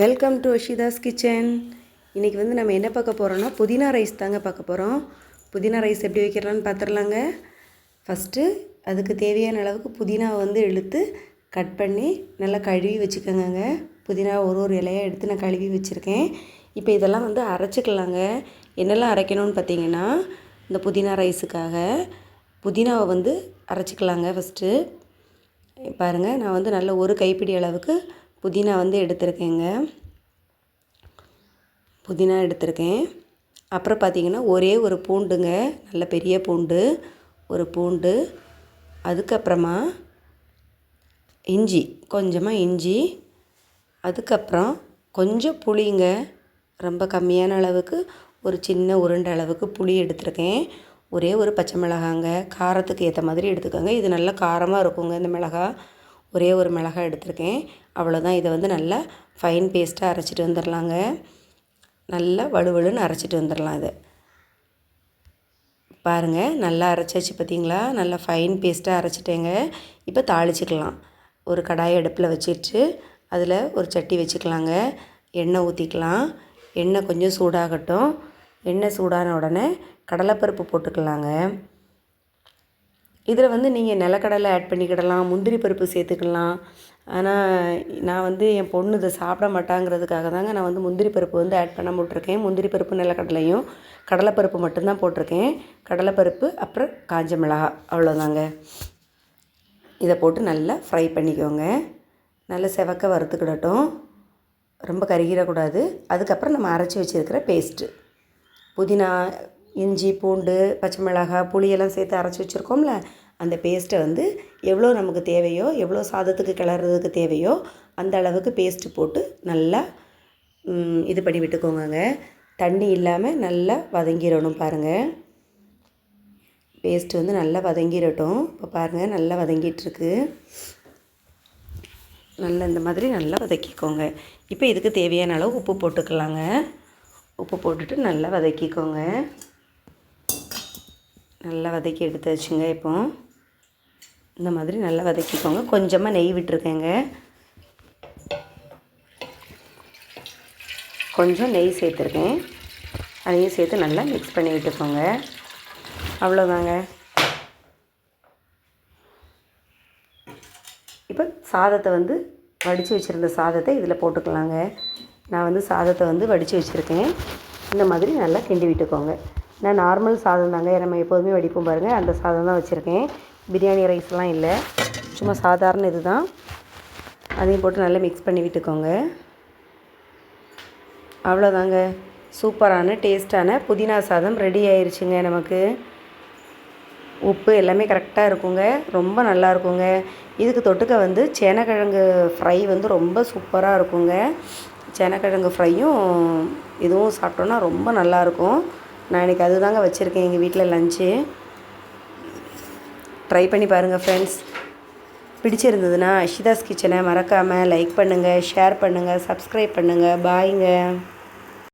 Welcome to அஷிதாஸ் kitchen இன்றைக்கி வந்து நம்ம என்ன பார்க்க போகிறோம்னா புதினா ரைஸ் தாங்க பார்க்க போகிறோம் புதினா ரைஸ் எப்படி வைக்கிறலான்னு பார்த்துடலாங்க. ஃபஸ்ட்டு அதுக்கு தேவையான அளவுக்கு புதினாவை வந்து இழுத்து கட் பண்ணி நல்லா கழுவி வச்சுக்கோங்க புதினா ஒரு ஒரு இலையாக எடுத்து நான் கழுவி வச்சுருக்கேன். இப்போ இதெல்லாம் வந்து அரைச்சிக்கலாங்க. என்னெல்லாம் அரைக்கணும்னு பார்த்தீங்கன்னா இந்த புதினா ரைஸுக்காக புதினாவை வந்து அரைச்சிக்கலாங்க ஃபஸ்ட்டு பாருங்கள் நான் வந்து நல்ல ஒரு கைப்பிடி அளவுக்கு புதினா வந்து எடுத்திருக்கேங்க. புதினா எடுத்திருக்கேன். அப்புறம் பார்த்திங்கன்னா ஒரே ஒரு பூண்டுங்க. நல்ல பெரிய பூண்டு ஒரு பூண்டு அதுக்கப்புறமா இஞ்சி கொஞ்சமாக இஞ்சி அதுக்கப்புறம் கொஞ்சம் புளிங்க. ரொம்ப கம்மியான அளவுக்கு ஒரு சின்ன உருண்டை அளவுக்கு புளி எடுத்திருக்கேன். ஒரே ஒரு பச்சை மிளகாங்க. காரத்துக்கு ஏற்ற மாதிரி எடுத்துக்கோங்க. இது நல்லா காரமாக இருக்குங்க இந்த மிளகா. ஒரே ஒரு மிளகாய் எடுத்திருக்கேன். அவ்வளோதான் இதை வந்து நல்லா ஃபைன் பேஸ்ட்டாக அரைச்சிட்டு வந்துடலாங்க நல்லா வலுவலுன்னு அரைச்சிட்டு வந்துடலாம் இது. பாருங்கள் நல்லா அரைச்சாச்சு பார்த்தீங்களா நல்லா ஃபைன் பேஸ்ட்டாக அரைச்சிட்டேங்க. இப்போ தாளிச்சிக்கலாம். ஒரு கடாயை அடுப்பில் வச்சுட்டு அதில் ஒரு சட்டி வச்சுக்கலாங்க. எண்ணெய் ஊற்றிக்கலாம் எண்ணெய் கொஞ்சம் சூடாகட்டும். எண்ணெய் சூடான உடனே கடலைப்பருப்பு போட்டுக்கலாங்க. இதில் வந்து நீங்கள் நிலக்கடலை ஆட் பண்ணிக்கிடலாம் முந்திரி பருப்பு சேர்த்துக்கலாம். ஆனால் நான் வந்து என் பொண்ணு இதை சாப்பிட மாட்டாங்கிறதுக்காக தாங்க நான் வந்து முந்திரி பருப்பு வந்து ஆட் பண்ண போட்டிருக்கேன் முந்திரி பருப்பு நிலக்கடலையும் கடலைப்பருப்பு மட்டும்தான் போட்டிருக்கேன். கடலைப்பருப்பு அப்புறம் காஞ்ச மிளகா அவ்வளோதாங்க. இதை போட்டு நல்லா ஃப்ரை பண்ணிக்கோங்க. நல்லா செவக்க வறுத்துக்கிடட்டும். ரொம்ப கருகிடக்கூடாது. அதுக்கப்புறம் நம்ம அரைச்சி வச்சுருக்கிற பேஸ்ட்டு புதினா இஞ்சி பூண்டு பச்சை மிளகாய் புளியெல்லாம் சேர்த்து அரைச்சி வச்சுருக்கோம்ல அந்த பேஸ்ட்டை வந்து எவ்வளோ நமக்கு தேவையோ எவ்வளோ சாதத்துக்கு கிளறதுக்கு தேவையோ அந்த அளவுக்கு பேஸ்ட்டு போட்டு நல்லா இது பண்ணி விட்டுக்கோங்க தண்ணி இல்லாமல் நல்லா வதங்கிடணும் பாருங்கள் பேஸ்ட்டு வந்து நல்லா வதங்கிடட்டும். இப்போ பாருங்கள் நல்லா வதங்கிட்டுருக்கு. நல்லா இந்த மாதிரி நல்லா வதக்கிக்கோங்க. இப்போ இதுக்கு தேவையான அளவு உப்பு போட்டுக்கலாங்க. உப்பு போட்டுட்டு நல்லா வதக்கிக்கோங்க. நல்லா வதக்கி எடுத்து வச்சுங்க இப்போ. இந்த மாதிரி நல்லா வதக்கிக்கோங்க. கொஞ்சமாக நெய் விட்டுருக்கேங்க. கொஞ்சம் நெய் சேர்த்துருக்கேன். அதையும் சேர்த்து நல்லா மிக்ஸ் பண்ணி விட்டுக்கோங்க. அவ்வளோதாங்க. இப்போ சாதத்தை வந்து வடித்து வச்சுருந்த சாதத்தை இதில் போட்டுக்கலாங்க. நான் வந்து சாதத்தை வந்து வடித்து வச்சுருக்கேன். இந்த மாதிரி நல்லா கிண்டி விட்டுக்கோங்க. நான் நார்மல் சாதம் தாங்க. நம்ம எப்போதுமே வடிப்போம் பாருங்கள் அந்த சாதம் தான் வச்சுருக்கேன். பிரியாணி ரைஸ்லாம் இல்லை. சும்மா சாதாரண இது தான் அதையும் போட்டு நல்லா மிக்ஸ் பண்ணி விட்டுக்கோங்க. அவ்வளோதாங்க சூப்பரான டேஸ்ட்டான புதினா சாதம் ரெடி ஆயிடுச்சுங்க நமக்கு. உப்பு எல்லாமே கரெக்டாக இருக்குங்க. ரொம்ப நல்லா இருக்குங்க. இதுக்கு தொட்டுக்க வந்து சேனக்கிழங்கு ஃப்ரை வந்து ரொம்ப சூப்பராக இருக்குங்க. சேனக்கிழங்கு ஃப்ரையும் இதுவும் சாப்பிட்டோன்னா ரொம்ப நல்லாயிருக்கும் நான் இன்றைக்கி அதுதாங்க வச்சுருக்கேன் எங்கள் வீட்டில் லஞ்சு ட்ரை பண்ணி பாருங்கள் ஃப்ரெண்ட்ஸ் பிடிச்சிருந்ததுன்னா அஷிதாஸ் கிச்சனை மறக்காமல் லைக் பண்ணுங்கள் ஷேர் பண்ணுங்கள் சப்ஸ்கிரைப் பண்ணுங்கள் பாய்ங்க